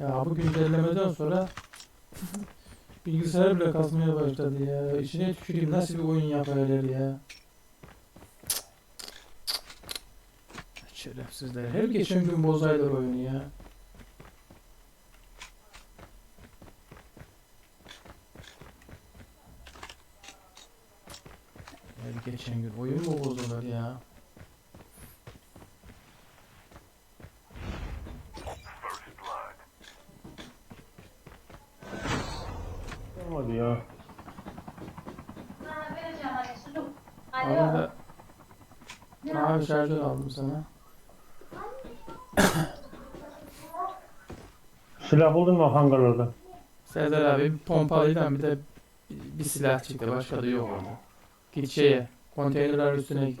Ya bu güncellemeden sonra bilgisayar bile kasmaya başladı ya. İçine tüküreyim nasıl bir oyun yapıyorlar ya. Şerefsizler. Her geçen gün bozaylar oyunu ya. Her geçen gün oyun mu bozuyorlar ya? Olmadı ya. Arada mavi şarjör aldım sana. Silah buldun mu hangarlarda? Serdar abi bir pompalıyla bir de bir, bir silah çıktı. Başka da yok orada. Git şeye. Konteynerler üstüne git.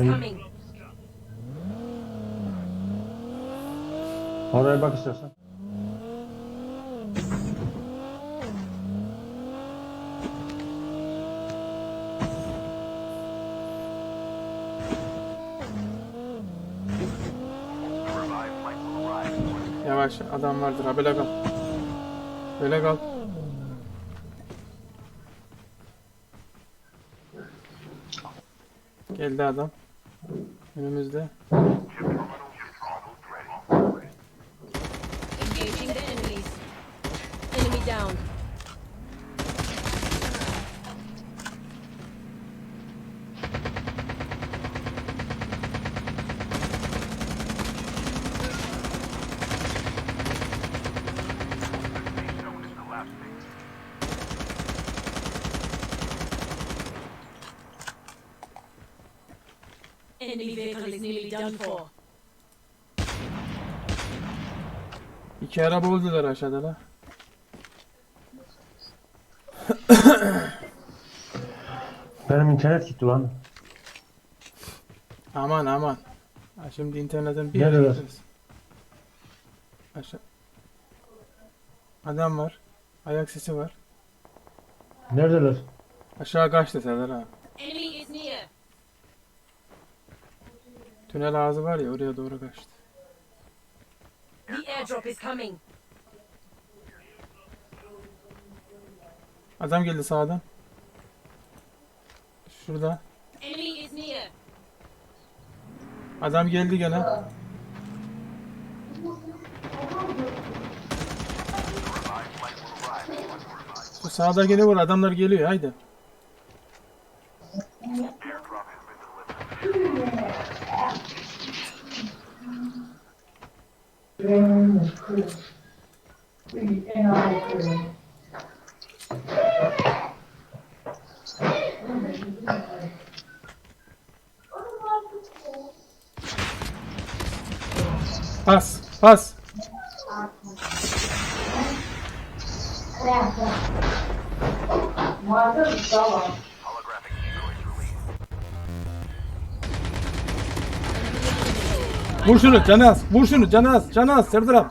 airdrop is coming. Oraya bak istersen. Yavaş adam vardır ha böyle kal. Böyle kal. Geldi adam. Önümüzde. Engaging the enemies. Enemy down. Enemy vehicle is nearly done for. İki araba oldular aşağıda la. Benim internet gitti lan. Aman aman. Ha, şimdi internetten bir Neredeler? gideriz. Aşağı. Adam var. Ayak sesi var. Neredeler? Aşağı kaçtı Serdar abi. Enemy is near. Tünel ağzı var ya oraya doğru kaçtı. The airdrop is coming. Adam geldi sağdan. Şurada. Enemy is near. Adam geldi gene. Şu sağda gene var adamlar geliyor haydi. Pas, pas. Muazzam bir savaş. Vur şunu Canaz. Vur şunu Canaz. Canaz Serdar abi.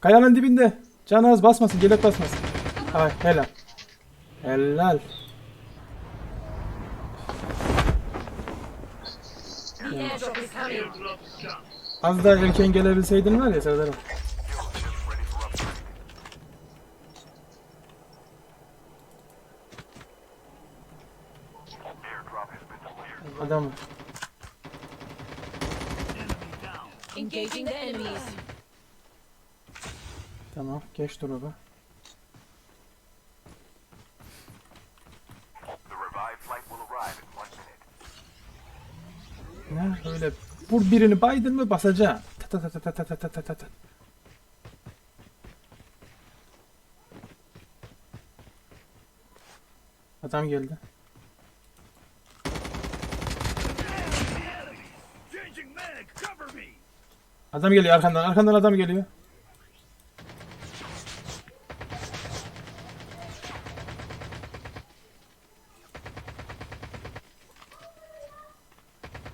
Kayanın dibinde. Canaz basmasın. Gelek basmasın. Ay helal. Helal. Az daha erken gelebilseydin var ya Serdar abi. Adam var. Tamam geç drop'a. Ne öyle vur birini baydın mı basacaksın. Ta ta ta ta ta ta ta ta ta ta. Adam geldi. Adam geliyor arkandan. Arkandan adam geliyor.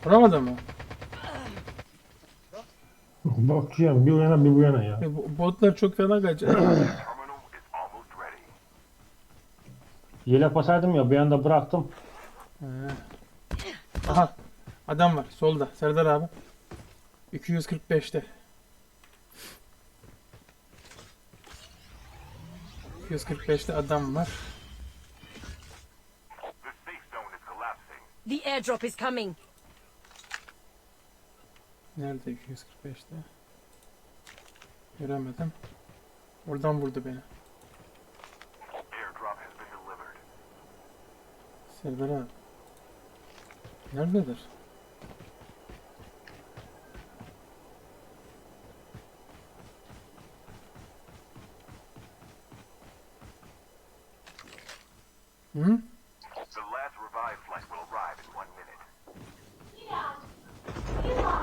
Vuramadı mı? Bakıyorum bir bu yana bir bu yana ya. E, bu- Botlar çok fena kaçıyor. Yelek basaydım ya bir anda bıraktım. Aha. Adam var solda. Serdar abi. 245'te. 245'te adam var. The airdrop is coming. Nerede 245'te? Göremedim. Oradan vurdu beni. Serdar abi. Nerededir?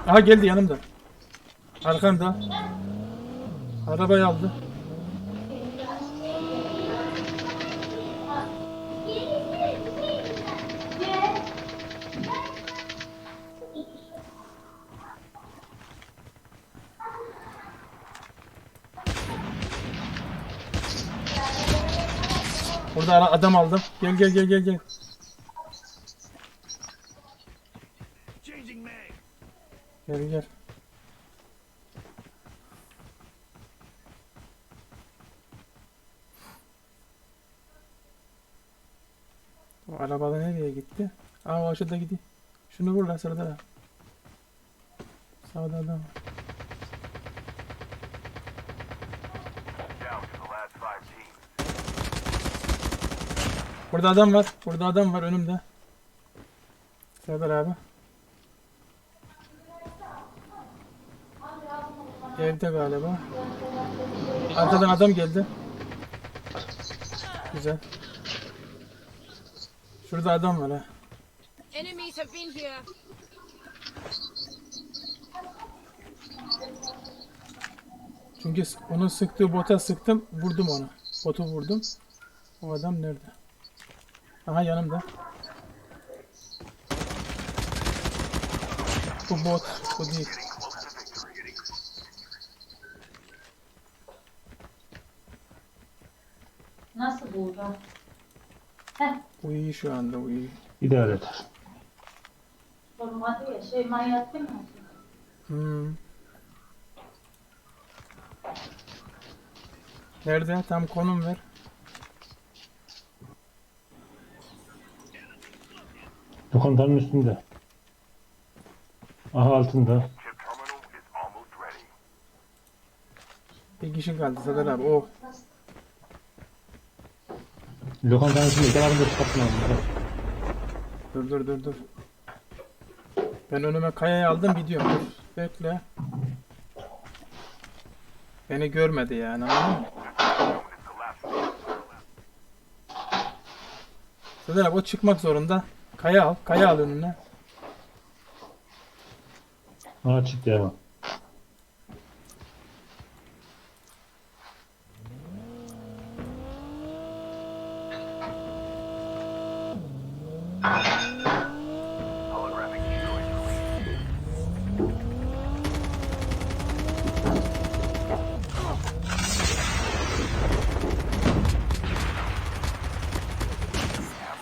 Aha geldi yanımda. Arkanda. Arabayı aldı. Burada adam aldım. Gel gel gel gel gel. Gel gel. O arabada nereye gitti? Aa o aşağıda gidiyor. Şunu vur lan sırada. da. Sağda adam. Burada adam var. Burada adam var önümde. Serdar abi. Evde galiba. Arkadan adam geldi. Güzel. Şurada adam var ha. Enemies have been here. Çünkü onun sıktığı bota sıktım. Vurdum onu. Botu vurdum. O adam nerede? Aha yanımda. Bu bot. Bu değil. Buldu? Heh, Bu iyi şu anda. Bu iyi. İdare eder. sormadı ya. Şey manyak değil mi? Hmm. Nerede? Tam konum ver. Lokantanın üstünde. Aha altında. Bir kişi kaldı Sadar abi. Oh. Lokantanın üstünde. Gel abi dur kapını. Dur dur dur dur. Ben önüme kayayı aldım gidiyorum. Dur. Bekle. Beni görmedi yani anladın mı? Sadar abi o çıkmak zorunda. Kaya al. Kaya al önüne. Aha çıktı ya.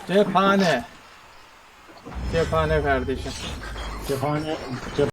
Cephane. Cephane kardeşim. Cephane, cep